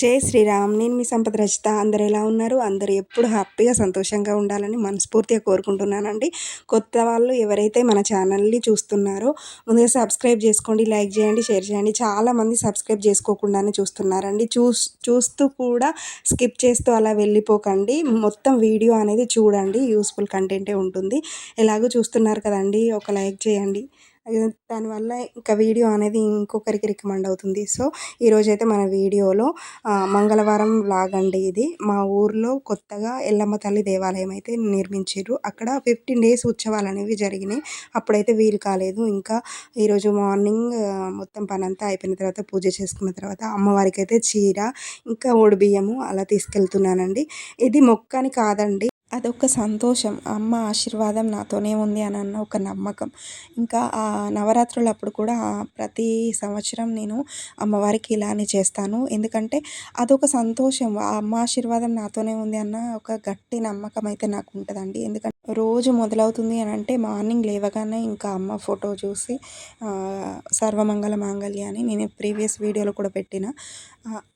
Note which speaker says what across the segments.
Speaker 1: జై శ్రీరామ్. నేను మీ సంపద రచిత అందరు ఎలా ఉన్నారు? అందరూ ఎప్పుడు హ్యాపీగా సంతోషంగా ఉండాలని మనస్ఫూర్తిగా కోరుకుంటున్నానండి. కొత్త వాళ్ళు ఎవరైతే మన ఛానల్ని చూస్తున్నారో ముందుగా సబ్స్క్రైబ్ చేసుకోండి లైక్ చేయండి షేర్ చేయండి. చాలామంది సబ్స్క్రైబ్ చేసుకోకుండానే చూస్తున్నారండి. చూస్ చూస్తూ కూడా స్కిప్ చేస్తూ అలా వెళ్ళిపోకండి. మొత్తం వీడియో అనేది చూడండి. యూస్ఫుల్ కంటెంటే ఉంటుంది. ఎలాగో చూస్తున్నారు కదండి. ఒక లైక్ చేయండి. దానివల్ల ఇంకా వీడియో అనేది ఇంకొకరికి రికమెండ్ అవుతుంది. సో ఈరోజైతే మన వీడియోలో మంగళవారం వ్లాగ్ అండి ఇది. మా ఊర్లో కొత్తగా ఎల్లమ్మ తల్లి దేవాలయం అయితే నిర్మించారు అక్కడ ఫిఫ్టీన్ డేస్ ఉత్సవాలు అనేవి జరిగినాయి. అప్పుడైతే వీలు కాలేదు. ఇంకా ఈరోజు మార్నింగ్ మొత్తం పనంతా అయిపోయిన తర్వాత పూజ చేసుకున్న తర్వాత అమ్మవారికి అయితే చీర ఇంకా ఓడి బియ్యము అలా తీసుకెళ్తున్నానండి. ఇది మొక్కని కాదండి అదొక సంతోషం. అమ్మ ఆశీర్వాదం నాతోనే ఉంది అని అన్న ఒక నమ్మకం. ఇంకా ఆ నవరాత్రులప్పుడు కూడా ప్రతి సంవత్సరం నేను అమ్మవారికి ఇలానే చేస్తాను. ఎందుకంటే అదొక సంతోషం. ఆ అమ్మ ఆశీర్వాదం నాతోనే ఉంది అన్న ఒక గట్టి నమ్మకం అయితే నాకు ఉంటుందండి. ఎందుకంటే రోజు మొదలవుతుంది అని అంటే మార్నింగ్ లేవగానే ఇంకా అమ్మ ఫోటో చూసి సర్వమంగళ మాంగళ్య అని నేను ప్రీవియస్ వీడియోలో కూడా పెట్టిన.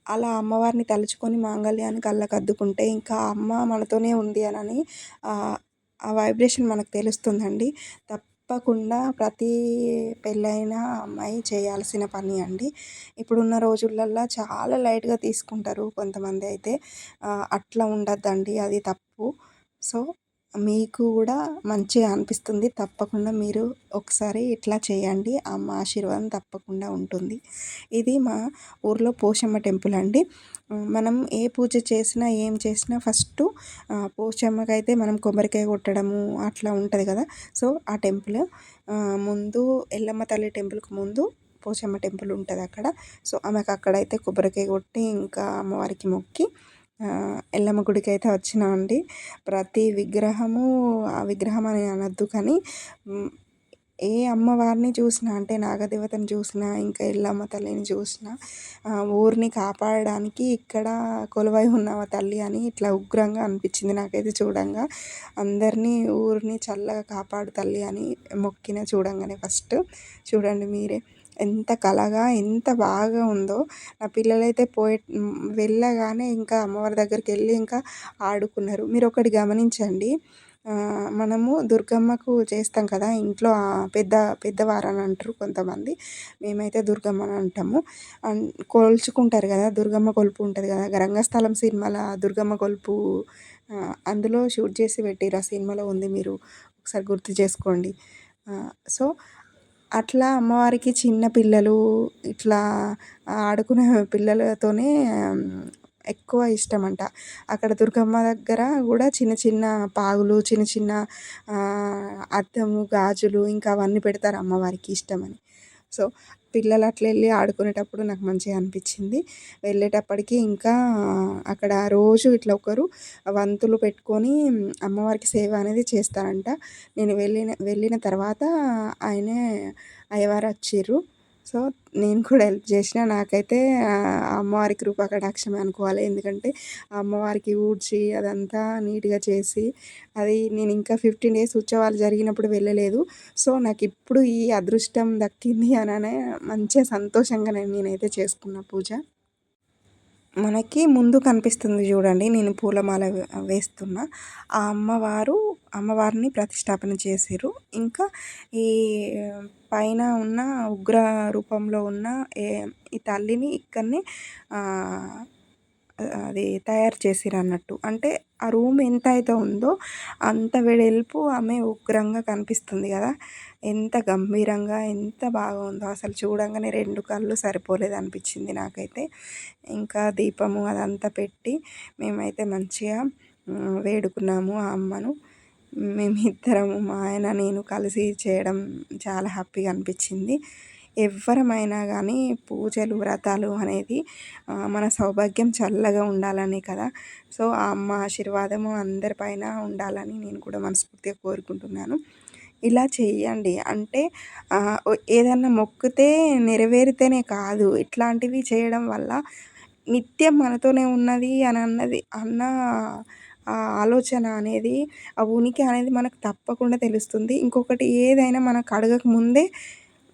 Speaker 1: అలా అమ్మవారిని తలుచుకొని మాంగళ్యాన్ని కళ్ళకు అద్దుకుంటే ఇంకా అమ్మ మనతోనే ఉంది అని ఆ వైబ్రేషన్ మనకు తెలుస్తుందండి. తప్పకుండా ప్రతి పెళ్ళైన అమ్మాయి చేయాల్సిన పని అండి. ఇప్పుడున్న రోజులల్లో చాలా లైట్గా తీసుకుంటారు కొంతమంది అయితే. అట్లా ఉండద్దండి అది తప్పు. సో మీకు కూడా మంచిగా అనిపిస్తుంది. తప్పకుండా మీరు ఒకసారి ఇట్లా చేయండి. అమ్మ ఆశీర్వాదం తప్పకుండా ఉంటుంది. ఇది మా ఊర్లో పోషమ్మ టెంపుల్ అండి. మనం ఏ పూజ చేసినా ఏం చేసినా ఫస్ట్ పోషమ్మకైతే మనం కొబ్బరికాయ కొట్టడము అట్లా ఉంటుంది కదా. సో ఆ టెంపుల్ ముందు ఎల్లమ్మ తల్లి టెంపుల్కి ముందు పోచమ్మ టెంపుల్ ఉంటుంది అక్కడ. సో ఆమెకు అక్కడైతే కొబ్బరికాయ కొట్టి ఇంకా అమ్మవారికి మొక్కి ఎల్లమ్మ గుడికి అయితే వచ్చినామండి ప్రతి విగ్రహము ఆ విగ్రహం అని అనద్దు కానీ ఏ అమ్మవారిని చూసినా అంటే నాగదేవతని చూసినా ఇంకా ఎల్లమ్మ తల్లిని చూసినా ఊరిని కాపాడడానికి ఇక్కడ కొలువై ఉన్నవ తల్లి అని ఇట్లా ఉగ్రంగా అనిపించింది నాకైతే చూడంగా. అందరినీ ఊరిని చల్లగా కాపాడు తల్లి అని మొక్కిన చూడంగానే ఫస్ట్. చూడండి మీరే. ఎంత కళగా ఎంత బాగా ఉందో. నా పిల్లలైతే పోయే వెళ్ళగానే ఇంకా అమ్మవారి దగ్గరికి వెళ్ళి ఇంకా ఆడుకున్నారు. మీరు ఒకటి గమనించండి మనము దుర్గమ్మకు చేస్తాం కదా ఇంట్లో పెద్ద పెద్దవారు అని అంటారు కొంతమంది. మేమైతే దుర్గమ్మ అని అంటాము. కొలుచుకుంటారు కదా దుర్గమ్మ కొలుపు ఉంటుంది కదా. రంగస్థలం సినిమాల దుర్గమ్మ కొలుపు అందులో షూట్ చేసి పెట్టిరు ఆ సినిమాలో ఉంది మీరు ఒకసారి గుర్తు చేసుకోండి. సో అట్లా అమ్మవారికి చిన్న పిల్లలు ఇట్లా ఆడుకునే పిల్లలతోనే ఎక్కువ ఇష్టం అంట అక్కడ దుర్గమ్మ దగ్గర కూడా చిన్న చిన్న పాగులు చిన్న చిన్న అద్దము గాజులు ఇంకా అవన్నీ పెడతారు అమ్మవారికి ఇష్టమని. సో పిల్లలు అట్లా వెళ్ళి ఆడుకునేటప్పుడు నాకు మంచిగా అనిపించింది. వెళ్ళేటప్పటికి ఇంకా అక్కడ రోజు ఇట్లా ఒకరు వంతులు పెట్టుకొని అమ్మవారికి సేవ అనేది చేస్తారంట. నేను వెళ్ళిన వెళ్ళిన తర్వాత ఆయనే అయ్యవారు వచ్చిర్రు. సో నేను కూడా హెల్ప్ చేసిన. నాకైతే అమ్మవారి కృప కటాక్షమే అనుకోవాలి. ఎందుకంటే అమ్మవారికి ఊడ్చి అదంతా నీట్గా చేసి అది నేను ఇంకా ఫిఫ్టీన్ డేస్ ఉత్సవాలు జరిగినప్పుడు వెళ్ళలేదు. సో నాకు ఇప్పుడు ఈ అదృష్టం దక్కింది అననే మంచిగా సంతోషంగా నేను నేనైతే చేసుకున్న పూజ. మనకి ముందు కనిపిస్తుంది చూడండి. నేను పూలమాల వేస్తున్న. ఆ అమ్మవారు అమ్మవారిని ప్రతిష్టాపన చేసిర్రు. ఇంకా ఈ పైన ఉన్న ఉగ్ర రూపంలో ఉన్న ఈ తల్లిని ఇక్కడనే అది తయారు చేసిర్రు అన్నట్టు అంటే ఆ రూమ్ ఎంత అయితే ఉందో అంత వెడల్పు ఆమె ఉగ్రంగా కనిపిస్తుంది కదా. ఎంత గంభీరంగా ఎంత బాగా ఉందో అసలు చూడంగానే రెండు కళ్ళు సరిపోలేదు అనిపించింది నాకైతే. ఇంకా దీపము అదంతా పెట్టి మేమైతే మంచిగా వేడుకున్నాము ఆ అమ్మను. మేమిద్దరము మా ఆయన నేను కలిసి చేయడం చాలా హ్యాపీగా అనిపించింది. ఎవ్వరమైనా కానీ పూజలు వ్రతాలు అనేది మన సౌభాగ్యం చల్లగా ఉండాలని కదా. సో ఆ అమ్మ ఆశీర్వాదము అందరిపైన ఉండాలని నేను కూడా మనస్ఫూర్తిగా కోరుకుంటున్నాను. ఇలా చేయండి. అంటే ఏదన్నా మొక్కితే నెరవేరితేనే కాదు. ఇట్లాంటివి చేయడం వల్ల నిత్యం మనతోనే ఉన్నది అని అన్నది అన్న ఆలోచన అనేది ఆ ఉనికి అనేది మనకు తప్పకుండా తెలుస్తుంది. ఇంకొకటి ఏదైనా మనకు అడగక ముందే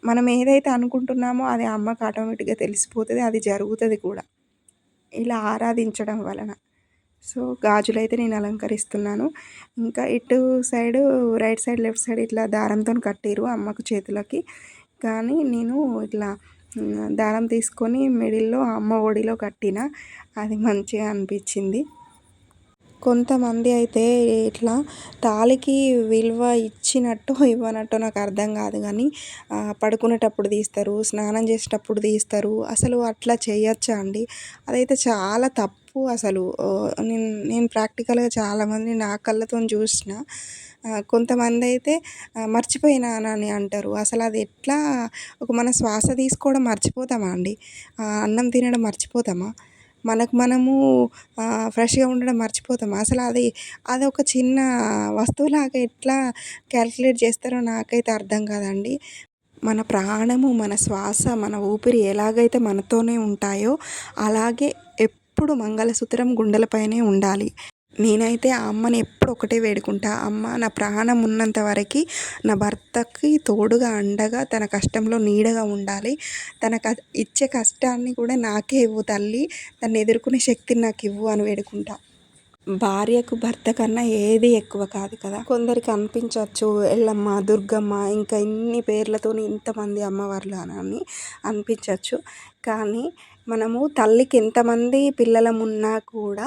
Speaker 1: మనం ఏదైతే అనుకుంటున్నామో అది అమ్మకు ఆటోమేటిక్గా తెలిసిపోతుంది అది జరుగుతుంది కూడా. ఇలా ఆరాధించడం వలన. సో గాజులైతే నేను అలంకరిస్తున్నాను. ఇంకా ఇటు side right side left side ఇట్లా దారంతో కట్టిర్రు అమ్మకు చేతులకి. కానీ నేను ఇట్లా దారం తీసుకొని మిడిల్లో అమ్మ ఒడిలో కట్టిన. అది మంచిగా అనిపించింది. కొంతమంది అయితే ఇట్లా తాళికి విలువ ఇచ్చినట్టు ఇవ్వనట్టు నాకు అర్థం కాదు కానీ పడుకునేటప్పుడు తీస్తారు స్నానం చేసేటప్పుడు తీస్తారు. అసలు అట్లా చేయొచ్చా అండి? అదైతే చాలా తప్పు. తప్పు అసలు. నేను నేను ప్రాక్టికల్గా చాలామంది నా కళ్ళతో చూసిన కొంతమంది అయితే మర్చిపోయినానని అంటారు. అసలు అది ఎట్లా ఒక మన శ్వాస తీసుకోవడం మర్చిపోతామా అండి? అన్నం తినడం మర్చిపోతామా? మనకు మనము ఫ్రెష్గా ఉండడం మర్చిపోతాం అసలు అది అది ఒక చిన్న వస్తువులాగా ఎట్లా క్యాలిక్యులేట్ చేస్తారో నాకైతే అర్థం కాదండి. మన ప్రాణము మన శ్వాస మన ఊపిరి ఎలాగైతే మనతోనే ఉంటాయో అలాగే ఎప్పుడు మంగళసూత్రం గుండెలపైనే ఉండాలి. నేనైతే ఆ అమ్మని ఎప్పుడు ఒకటే వేడుకుంటా. అమ్మ నా ప్రాణం ఉన్నంత వరకు నా భర్తకి తోడుగా అండగా తన కష్టంలో నీడగా ఉండాలి. తన ఇచ్చే కష్టాన్ని కూడా నాకే ఇవ్వు తల్లి. దాన్ని ఎదుర్కొనే శక్తిని నాకు ఇవ్వు అని వేడుకుంటా. భార్యకు భర్త కన్నా ఏది ఎక్కువ కాదు కదా. కొందరికి అనిపించవచ్చు ఎల్లమ్మ దుర్గమ్మ ఇంకా ఇన్ని పేర్లతో ఇంతమంది అమ్మవార్లు అని అనిపించవచ్చు కానీ మనము తల్లికి ఎంతమంది పిల్లలమున్నా కూడా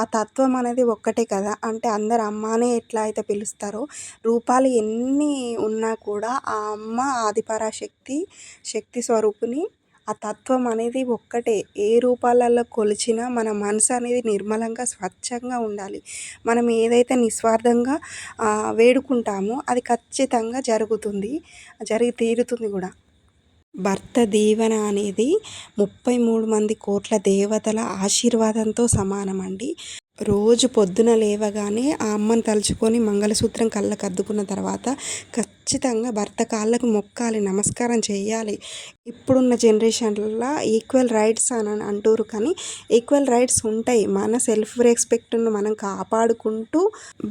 Speaker 1: ఆ తత్వం అనేది ఒక్కటే కదా. అంటే అందరు అమ్మ అనే ఎట్లా అయితే పిలుస్తారో రూపాలు ఎన్ని ఉన్నా కూడా ఆ అమ్మ ఆదిపరాశక్తి శక్తి స్వరూపిణి ఆ తత్వం అనేది ఒక్కటే. ఏ రూపాలలో కొలిచినా మన మనసు అనేది నిర్మలంగా స్వచ్ఛంగా ఉండాలి. మనం ఏదైతే నిస్వార్థంగా వేడుకుంటామో అది ఖచ్చితంగా జరుగుతుంది. జరిగి తీరుతుంది కూడా. భర్త దీవెన అనేది ముప్పై మూడు మంది కోట్ల దేవతల ఆశీర్వాదంతో సమానం అండి రోజు పొద్దున లేవగానే ఆ అమ్మని తలుచుకొని మంగళసూత్రం కళ్ళకు అద్దుకున్న తర్వాత ఖచ్చితంగా భర్త కాళ్ళకు మొక్కాలి నమస్కారం చేయాలి. ఇప్పుడున్న జనరేషన్లో ఈక్వల్ రైట్స్ అని అంటారు కానీ ఈక్వల్ రైట్స్ ఉంటాయి. మన సెల్ఫ్ రెస్పెక్ట్ను మనం కాపాడుకుంటూ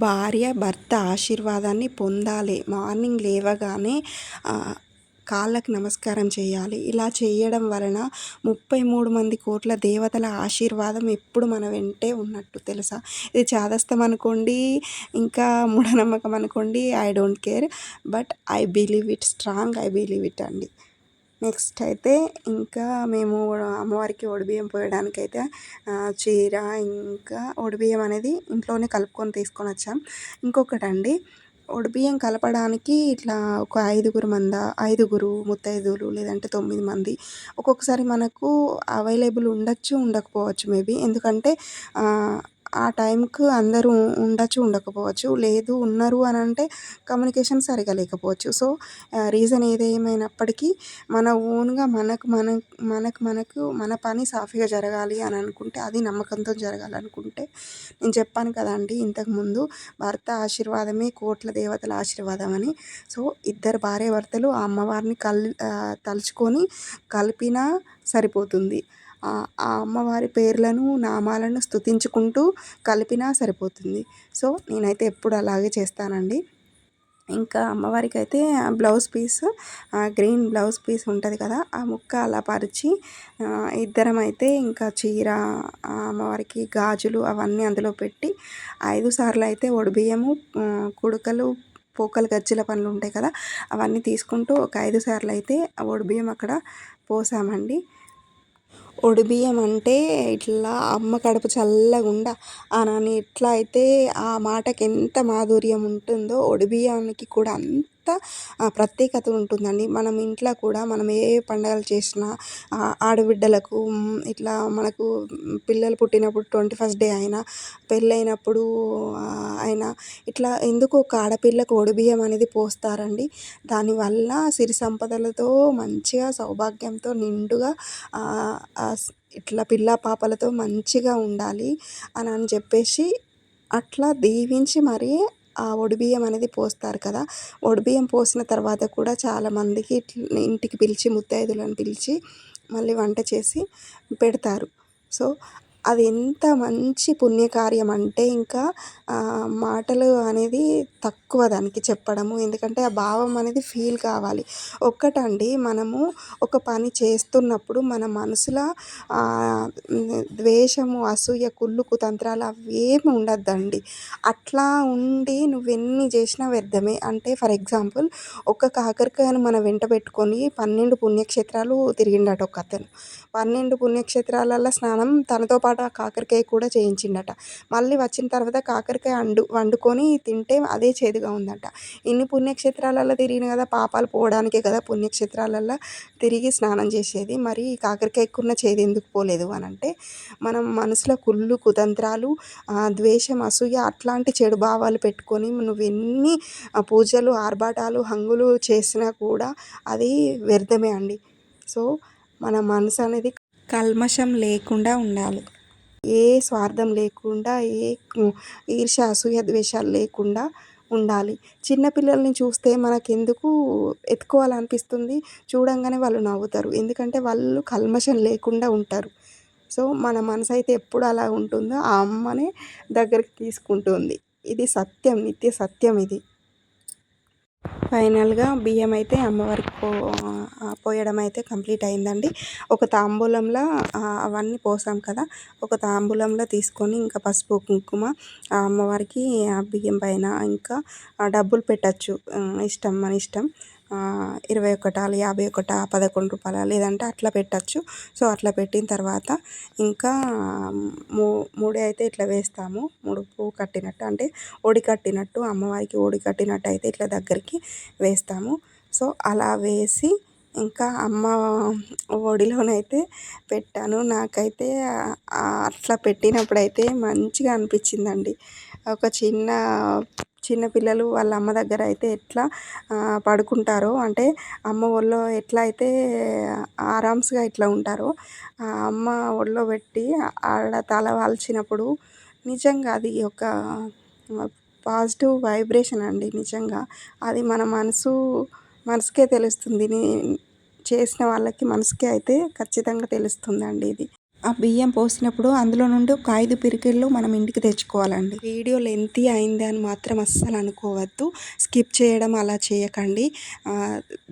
Speaker 1: భార్య భర్త ఆశీర్వాదాన్ని పొందాలి. మార్నింగ్ లేవగానే కాళ్ళకు నమస్కారం చేయాలి. ఇలా చేయడం వలన ముప్పై మూడు మంది కోట్ల దేవతల ఆశీర్వాదం ఎప్పుడు మన వెంటే ఉన్నట్టు తెలుసా? ఇది చాదస్తం అనుకోండి ఇంకా మూఢనమ్మకం అనుకోండి I don't care but I believe it strong I believe it అండి. నెక్స్ట్ అయితే ఇంకా మేము అమ్మవారికి ఒడిబియ్యం పోయడానికి అయితే చీర ఇంకా ఒడిబియ్యం అనేది ఇంట్లోనే కలుపుకొని తీసుకొని వచ్చాం. ఇంకొకటి అండి బియ్యం కలపడానికి ఇట్లా ఒక ఐదుగురు మంద ఐదుగురు ముత్తైదువులు లేదంటే తొమ్మిది మంది ఒక్కొక్కసారి మనకు అవైలబుల్ ఉండొచ్చు ఉండకపోవచ్చు మేబీ. ఎందుకంటే ఆ టైంకు అందరూ ఉండొచ్చు ఉండకపోవచ్చు. లేదు ఉన్నారు అని అంటే కమ్యూనికేషన్ సరిగా లేకపోవచ్చు. సో రీజన్ ఏదేమైనప్పటికీ మన ఓన్గా మనకు మన మనకు మనకు మన పని సాఫీగా జరగాలి అని అనుకుంటే అది నమ్మకంతో జరగాలనుకుంటే నేను చెప్పాను కదండి ఇంతకుముందు భర్త ఆశీర్వాదమే కోట్ల దేవతల ఆశీర్వాదం అని. సో ఇద్దరు భార్య భర్తలు ఆ అమ్మవారిని కల్ తలుచుకొని కలిపినా సరిపోతుంది. ఆ అమ్మవారి పేర్లను నామాలను స్తుతించుకుంటూ కలిపినా సరిపోతుంది. సో నేనైతే ఎప్పుడు అలాగే చేస్తానండి. ఇంకా అమ్మవారికి అయితే blouse piece green blouse piece ఉంటుంది కదా ఆ ముక్క అలా పరిచి ఇద్దరం అయితే ఇంకా చీర అమ్మవారికి గాజులు అవన్నీ అందులో పెట్టి ఐదు సార్లు అయితే ఒడిబియ్యము కుడుకలు పోకలు గజ్జల పనులు ఉంటాయి కదా అవన్నీ తీసుకుంటూ ఒక ఐదు సార్లు అయితే ఒడిబియ్యం అక్కడ పోసామండి. ఒడిబియ్యం అంటే ఇట్లా అమ్మ కడుపు చల్లగుండ అని ఎట్లా అయితే ఆ మాటకి ఎంత మాధుర్యం ఉంటుందో ఒడిబియ్యానికి కూడా అంత ప్రత్యేకత ఉంటుందండి. మనం ఇంట్లో కూడా మనం ఏ పండుగలు చేసినా ఆడబిడ్డలకు ఇట్లా మనకు పిల్లలు పుట్టినప్పుడు ట్వంటీ ఫస్ట్ డే అయినా పెళ్ళైనప్పుడు అయినా ఇట్లా ఎందుకు ఒక ఆడపిల్లకు ఒడిబియ్యం అనేది పోస్తారండి? దానివల్ల సిరి సంపదలతో మంచిగా సౌభాగ్యంతో నిండుగా ఇట్లా పిల్ల పాపలతో మంచిగా ఉండాలి అని అని చెప్పేసి అట్లా దీవించి మరీ ఆ ఒడిబియ్యం అనేది పోస్తారు కదా. ఒడిబియ్యం పోసిన తర్వాత కూడా చాలామందికి ఇంటికి పిలిచి ముత్తైదులను పిలిచి మళ్ళీ వంట చేసి పెడతారు. సో అది ఎంత మంచి పుణ్యకార్యం అంటే ఇంకా మాటలు అనేది తక్కువ దానికి చెప్పడము. ఎందుకంటే ఆ భావం అనేది ఫీల్ కావాలి. ఒక్కటండి మనము ఒక పని చేస్తున్నప్పుడు మన మనసులో ద్వేషము అసూయ కుళ్ళు కుతంత్రాలు అవేమి ఉండద్దండి. అట్లా ఉండి నువ్వెన్ని చేసినా వ్యర్థమే. అంటే ఫర్ ఎగ్జాంపుల్ ఒక కాకరకాయను మనం వెంట పెట్టుకొని పన్నెండు పుణ్యక్షేత్రాలు తిరిగిండట ఒక అతను పన్నెండు పుణ్యక్షేత్రాలలో స్నానం తనతో పాటు ఆ కాకరకాయ కూడా చేయించిండట. మళ్ళీ వచ్చిన తర్వాత కాకరకాయ అండు వండుకొని తింటే అదే చేదుగా ఉందంట. ఇన్ని పుణ్యక్షేత్రాలలో తిరిగిన కదా పాపాలు పోవడానికే కదా పుణ్యక్షేత్రాలలో తిరిగి స్నానం చేసేది. మరి ఈ కాకరకాయకున్న చేదు ఎందుకు పోలేదు అని అంటే మనం మనసులో కుళ్ళు కుతంత్రాలు ద్వేషం అసూయ అట్లాంటి చెడు భావాలు పెట్టుకొని నువ్వెన్ని పూజలు ఆర్భాటాలు హంగులు చేసినా కూడా అది వ్యర్థమే అండి. సో మన మనసు అనేది కల్మషం లేకుండా ఉండాలి. ఏ స్వార్థం లేకుండా ఏ ఈర్ష అసూయ ద్వేషాలు లేకుండా ఉండాలి. చిన్నపిల్లల్ని చూస్తే మనకెందుకు ఎత్తుకోవాలనిపిస్తుంది? చూడంగానే వాళ్ళు నవ్వుతారు. ఎందుకంటే వాళ్ళు కల్మషం లేకుండా ఉంటారు. సో మన మనసు అయితే ఎప్పుడు అలా ఉంటుందో ఆ అమ్మనే దగ్గరికి తీసుకుంటుంది. ఇది సత్యం నిత్య సత్యం ఇది. ఫైనల్గా బియ్యం అయితే అమ్మవారికి పో పోయడం అయితే కంప్లీట్ అయిందండి. ఒక తాంబూలంలో అవన్నీ పోసాం కదా ఒక తాంబూలంలో తీసుకొని ఇంకా పసుపు కుంకుమ ఆ అమ్మవారికి ఆ బియ్యం పైన ఇంకా డబ్బులు పెట్టచ్చు. ఇష్టం మన ఇష్టం. ఇరవై ఒకటా యాభై ఒకటా పదకొండు రూపాయల లేదంటే అట్లా పెట్టచ్చు. సో అట్లా పెట్టిన తర్వాత ఇంకా మూ మూడే అయితే ఇట్లా వేస్తాము. మూడు పువ్వు కట్టినట్టు అంటే ఒడి కట్టినట్టు అమ్మవారికి ఒడి కట్టినట్టు అయితే ఇట్లా దగ్గరికి వేస్తాము. సో అలా వేసి ఇంకా అమ్మ ఒడిలోనైతే పెట్టాను. నాకైతే అట్లా పెట్టినప్పుడైతే మంచిగా అనిపించిందండి. ఒక చిన్న చిన్న పిల్లలు వాళ్ళ అమ్మ దగ్గర అయితే ఎట్లా పడుకుంటారో అంటే అమ్మ ఒళ్ళో ఎట్లా అయితే ఆరామ్స్గా ఇట్లా ఉంటారో ఆ అమ్మ ఒళ్ళో పెట్టి ఆడ తల వాల్చినప్పుడు నిజంగా అది ఒక పాజిటివ్ వైబ్రేషన్ అండి నిజంగా. అది మన మనసు మనసుకే తెలుస్తుంది. చేసిన వాళ్ళకి మనసుకే అయితే ఖచ్చితంగా తెలుస్తుందండి ఇది. ఆ బియ్యం పోసినప్పుడు అందులో నుండి ఒక ఐదు పిరికిళ్ళు మనం ఇంటికి తెచ్చుకోవాలండి. వీడియో లెంతీ అయింది అని మాత్రం అస్సలు అనుకోవద్దు. స్కిప్ చేయడం అలా చేయకండి.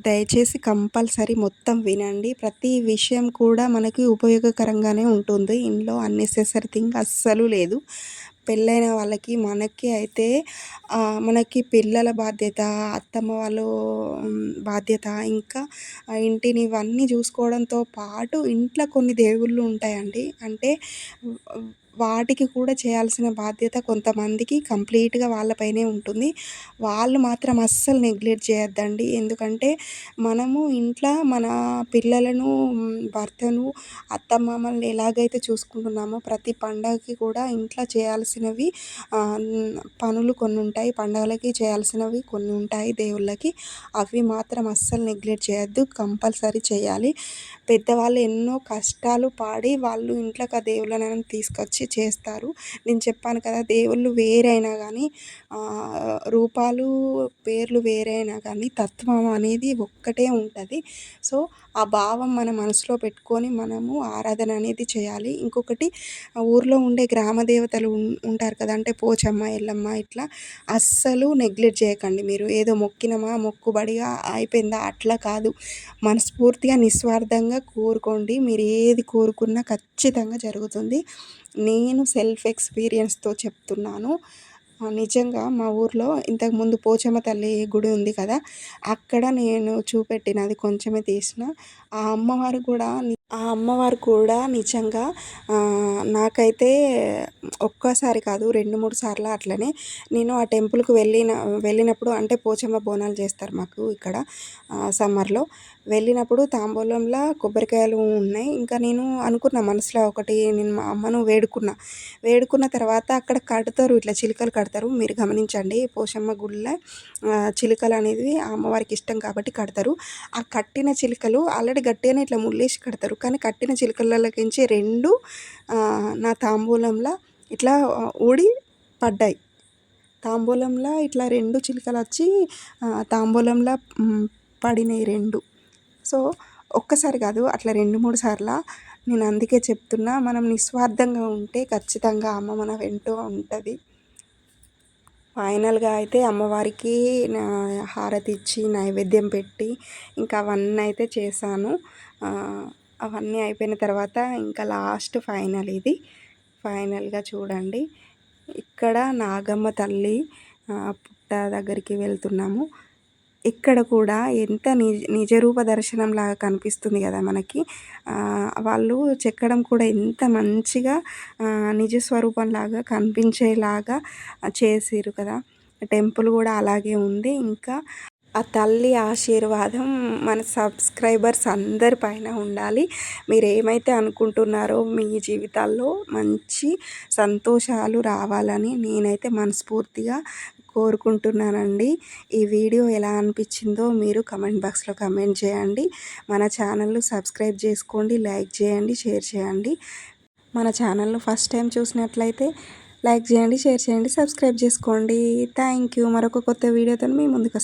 Speaker 1: దయచేసి కంపల్సరీ మొత్తం వినండి. ప్రతి విషయం కూడా మనకి ఉపయోగకరంగానే ఉంటుంది. ఇంట్లో అన్నెసెసరీ థింగ్ అస్సలు లేదు. పెళ్ళైన వాళ్ళకి మనకి అయితే మనకి పిల్లల బాధ్యత అత్తమ్మ వాళ్ళు బాధ్యత ఇంకా ఇంటిని ఇవన్నీ చూసుకోవడంతో పాటు ఇంట్లో కొన్ని దేవుళ్ళు ఉంటాయండి. అంటే వాటికి కూడా చేయాల్సిన బాధ్యత కొంతమందికి కంప్లీట్గా వాళ్ళపైనే ఉంటుంది. వాళ్ళు మాత్రం అస్సలు నెగ్లెక్ట్ చేయొద్దండి. ఎందుకంటే మనము ఇంట్లో మన పిల్లలను భర్తను అత్తమామల్ని ఎలాగైతే చూసుకుంటున్నామో ప్రతి పండగకి కూడా ఇంట్లో చేయాల్సినవి పనులు కొన్ని ఉంటాయి. పండగలకి చేయాల్సినవి కొన్ని ఉంటాయి దేవుళ్ళకి. అవి మాత్రం అస్సలు నెగ్లెక్ట్ చేయొద్దు. కంపల్సరీ చేయాలి. పెద్దవాళ్ళు ఎన్నో కష్టాలు పాడి వాళ్ళు ఇంట్లోకి ఆ దేవుళ్ళని తీసుకొచ్చి చేస్తారు. నేను చెప్పాను కదా దేవుళ్ళు వేరైనా కానీ రూపాలు పేర్లు వేరైనా కానీ తత్వం అనేది ఒక్కటే ఉంటుంది. సో ఆ భావం మన మనసులో పెట్టుకొని మనము ఆరాధన అనేది చేయాలి. ఇంకొకటి ఊర్లో ఉండే గ్రామ దేవతలు ఉంటారు కదా అంటే పోచమ్మ ఎల్లమ్మ ఇట్లా అస్సలు నెగ్లెక్ట్ చేయకండి మీరు. ఏదో మొక్కినమా మొక్కుబడిగా అయిపోయిందా అట్లా కాదు. మనస్ఫూర్తిగా నిస్వార్థంగా కోరుకోండి. మీరు ఏది కోరుకున్నా ఖచ్చితంగా జరుగుతుంది. నేను సెల్ఫ్ ఎక్స్పీరియన్స్తో చెప్తున్నాను. నిజంగా మా ఊర్లో ఇంతకుముందు పోచమ్మ తల్లి గుడి ఉంది కదా అక్కడ నేను చూపెట్టినది కొంచెమే తీసిన. ఆ అమ్మవారు కూడా ఆ అమ్మవారు కూడా నిజంగా నాకైతే ఒక్కసారి కాదు రెండు మూడు సార్లు అట్లనే నేను ఆ టెంపుల్కి వెళ్ళిన వెళ్ళినప్పుడు అంటే పోచమ్మ బోనాలు చేస్తారు మాకు ఇక్కడ సమ్మర్లో. వెళ్ళినప్పుడు తాంబూలంలో కొబ్బరికాయలు ఉన్నాయి. ఇంకా నేను అనుకున్న మనసులో ఒకటి నేను మా అమ్మను వేడుకున్న. వేడుకున్న తర్వాత అక్కడ కడతారు ఇట్లా చిలుకలు కడతారు. మీరు గమనించండి పోషమ్మ గుళ్ళ చిలుకలు అనేది అమ్మవారికి ఇష్టం కాబట్టి కడతారు. ఆ కట్టిన చిలుకలు ఆల్రెడీ గట్టిగానే ఇట్లా ముళ్ళేసి కడతారు. కానీ కట్టిన చిలుకలకించి రెండు నా తాంబూలంలో ఇట్లా ఊడి పడ్డాయి. తాంబూలంలో ఇట్లా రెండు చిలుకలు వచ్చి తాంబూలంలో పడినాయి రెండు. సో ఒక్కసారి కాదు అట్లా రెండు మూడు సార్లు నేను అందుకే చెప్తున్నా మనం నిస్వార్థంగా ఉంటే ఖచ్చితంగా అమ్మ మన వెంటూ ఉంటుంది. ఫైనల్గా అయితే అమ్మవారికి హారతి ఇచ్చి నైవేద్యం పెట్టి ఇంకా అవన్నీ అయితే చేశాను. అవన్నీ అయిపోయిన తర్వాత ఇంకా లాస్ట్ ఫైనల్ ఇది. ఫైనల్గా చూడండి. ఇక్కడ నాగమ్మ తల్లి పుట్ట దగ్గరికి వెళ్తున్నాము. ఇక్కడ కూడా ఎంత నిజ నిజరూప దర్శనం లాగా కనిపిస్తుంది కదా మనకి. వాళ్ళు చెక్కడం కూడా ఎంత మంచిగా నిజ స్వరూపంలాగా కనిపించేలాగా చేసిర్రు కదా. టెంపుల్ కూడా అలాగే ఉంది. ఇంకా ఆ తల్లి ఆశీర్వాదం మన సబ్స్క్రైబర్స్ అందరి పైన ఉండాలి. మీరు ఏమైతే అనుకుంటున్నారో మీ జీవితాల్లో మంచి సంతోషాలు రావాలని నేనైతే మనస్ఫూర్తిగా కోరుకుంటున్నానండి. ఈ వీడియో ఎలా అనిపించిందో మీరు కమెంట్ బాక్స్లో కమెంట్ చేయండి. మన ఛానల్ను సబ్స్క్రైబ్ చేసుకోండి లైక్ చేయండి షేర్ చేయండి. మన ఛానల్ను ఫస్ట్ టైం చూసినట్లయితే లైక్ చేయండి షేర్ చేయండి సబ్స్క్రైబ్ చేసుకోండి. Thank you. మరొక కొత్త వీడియోతో మీ ముందుకు